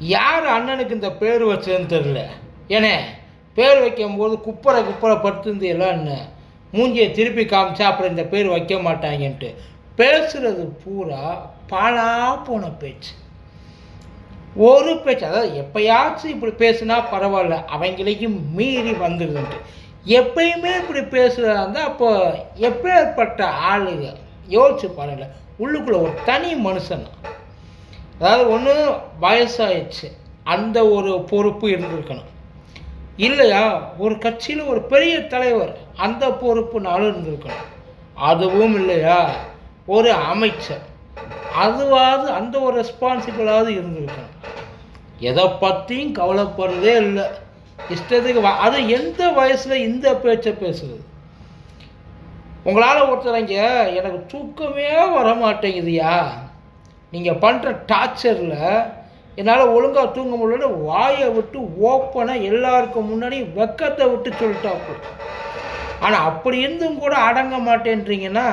யார் அண்ணனுக்கு இந்த பேர் வச்சதுன்னு தெரில ஏனே பேர் வைக்கும்போது குப்பரை குப்பரை படுத்துருந்து என்ன? மூஞ்சியை திருப்பி காமிச்சா அப்புறம் இந்த பேர் வைக்க மாட்டாங்கன்ட்டு. பேசுறது பூரா பாலா போன பேச்சு. ஒரு பேச்சு அதாவது எப்பயாச்சும் இப்படி பேசுனா பரவாயில்ல அவங்களையும் மீறி வந்துடுதுன்ட்டு எப்பயுமே இப்படி பேசுகிறதா இருந்தால் அப்போ எப்பேற்பட்ட ஆளுங்க? யோசிச்சு பாருங்கள் உள்ளுக்குள்ளே ஒரு தனி மனுஷன். அதாவது ஒன்று வயசாயிடுச்சு. அந்த ஒரு பொறுப்பு இருந்திருக்கணும். இல்லையா? ஒரு கட்சியில் ஒரு பெரிய தலைவர் அந்த பொறுப்புனாலும் இருந்திருக்கணும். அதுவும் இல்லையா? ஒரு அமைச்சர். அதுவாவது அந்த ஒரு ரெஸ்பான்சிபிளாவது இருந்திருக்கணும். எதை பற்றியும் கவலைப்படுறதே இல்லை. இஷ்டத்துக்கு வ- அது எந்த வயசில் இந்த பேச்சை பேசுறது உங்களால் ஒருத்தரங்க எனக்கு தூக்கமே வர மாட்டேங்குதுயா நீங்கள் பண்ணுற டார்ச்சரில் என்னால் ஒழுங்காக தூங்க முடியல வாயை விட்டு ஓப்பனாக எல்லாருக்கும் முன்னாடி வெக்கத்தை விட்டு சொல்லிட்டாப்பு ஆனால் அப்படி இருந்தும் கூட அடங்க மாட்டேன்றீங்கன்னா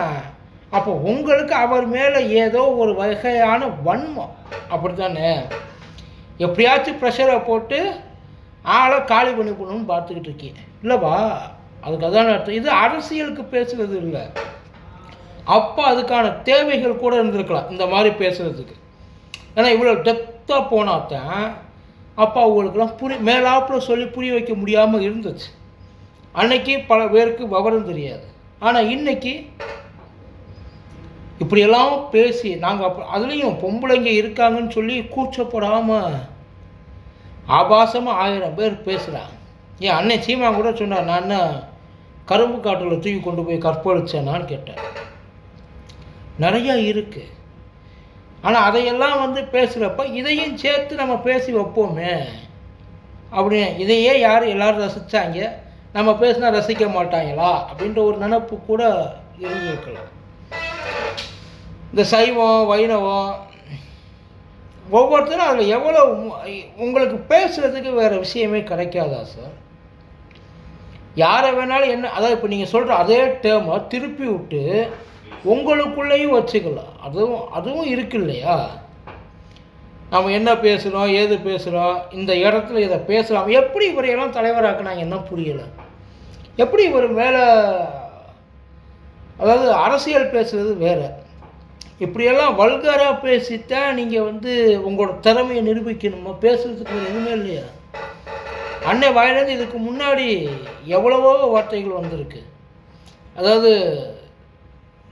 அப்போ உங்களுக்கு அவர் மேலே ஏதோ ஒரு வகையான வன்மம். அப்படி தானே எப்படியாச்சும் ப்ரெஷரை போட்டு ஆளை காலி பண்ணி பார்த்துக்கிட்டு இருக்கேன் இல்லைவா அதுக்கு அதான் அர்த்தம். இது அரசியலுக்கு பேசுகிறது இல்லை அப்போ அதுக்கான தேவைகள் கூட இருந்திருக்கலாம். இந்த மாதிரி பேசுகிறதுக்கு ஏன்னா இவ்வளோ டெப்த்தாக போனாத்தான் அப்போ அவங்களுக்குலாம் புரி மேலாப்பில் சொல்லி புரிய வைக்க முடியாமல் இருந்துச்சு. அன்னைக்கு பல பேருக்கு விவரம் தெரியாது. ஆனால் இன்னைக்கு இப்படியெல்லாம் பேசி நாங்கள் அப்போ அதுலேயும் பொம்பளைங்க இருக்காங்கன்னு சொல்லி கூச்சப்படாமல் ஆபாசமாக ஆயிரம் பேர் பேசுகிறாங்க என் அண்ணன் சீமா கூட சொன்னார் நான் என்ன கரும்பு காட்டில் தூக்கி கொண்டு போய் கற்பழிச்சேனான்னு கேட்டேன் நிறையா இருக்குது ஆனால் அதையெல்லாம் வந்து பேசுகிறப்ப இதையும் சேர்த்து நம்ம பேசி வைப்போமே. அப்படின்னு இதையே யார் எல்லோரும் ரசித்தாங்க நம்ம பேசினா ரசிக்க மாட்டாங்களா? அப்படின்ற ஒரு நினப்பு கூட இருந்திருக்கலாம். இந்த சைவம் வைணவம் ஒவ்வொருத்தரும் அதில் எவ்வளோ உங்களுக்கு பேசுகிறதுக்கு வேறு விஷயமே கிடைக்காதா சார் யாரை வேணாலும் என்ன அதாவது இப்போ நீங்கள் சொல்கிற அதே டேர்மை திருப்பி விட்டு உங்களுக்குள்ளேயும் வச்சுக்கலாம். அதுவும் அதுவும் இருக்கு இல்லையா நம்ம என்ன பேசுகிறோம் ஏது பேசுகிறோம் இந்த இடத்துல இதை பேசலாம். எப்படி இவரையெல்லாம் தலைவராக்குனாங்க என்ன புரியலை. எப்படி இவர் மேலே அதாவது அரசியல் பேசுகிறது வேறு. இப்படியெல்லாம் வல்கராக பேசித்தான் நீங்கள் வந்து உங்களோட திறமையை நிரூபிக்கணுமா? பேசுகிறதுக்கு எதுவுமே இல்லையா? அன்னை வாயிலேருந்து இதுக்கு முன்னாடி எவ்வளவோ வார்த்தைகள் வந்திருக்கு. அதாவது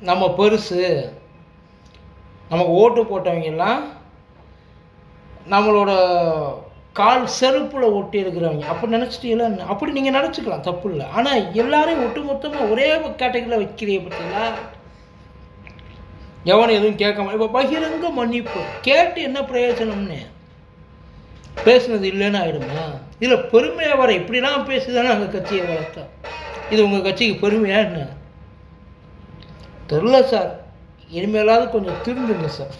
நம்ம பெருசு நமக்கு ஓட்டு போட்டவங்க எல்லாம் நம்மளோட கால் செருப்பில் ஒட்டி இருக்கிறவங்க. அப்படி நினச்சிட்டீங்களா? என்ன? அப்படி நீங்கள் நினச்சிக்கலாம் தப்பு இல்லை. ஆனால் எல்லாரையும் ஒட்டு மொத்தமாக ஒரே கேட்டகரியில் வைக்கிறீங்க பார்த்தீங்களா எவனும் எதுவும் கேட்காம இப்போ பகிரங்க மன்னிப்பு. கேட்டு என்ன பிரயோஜனம்னு? பேசுனது இல்லைன்னு ஆயிடுமா? இதில் பெருமையாக வர இப்படிலாம் பேசுதானே அந்த கட்சியை வளர்த்தா? இது உங்கள் கட்சிக்கு பெருமையாக என்ன? தெரில சார். இனிமேலாவது கொஞ்சம் திருந்துங்க சார்.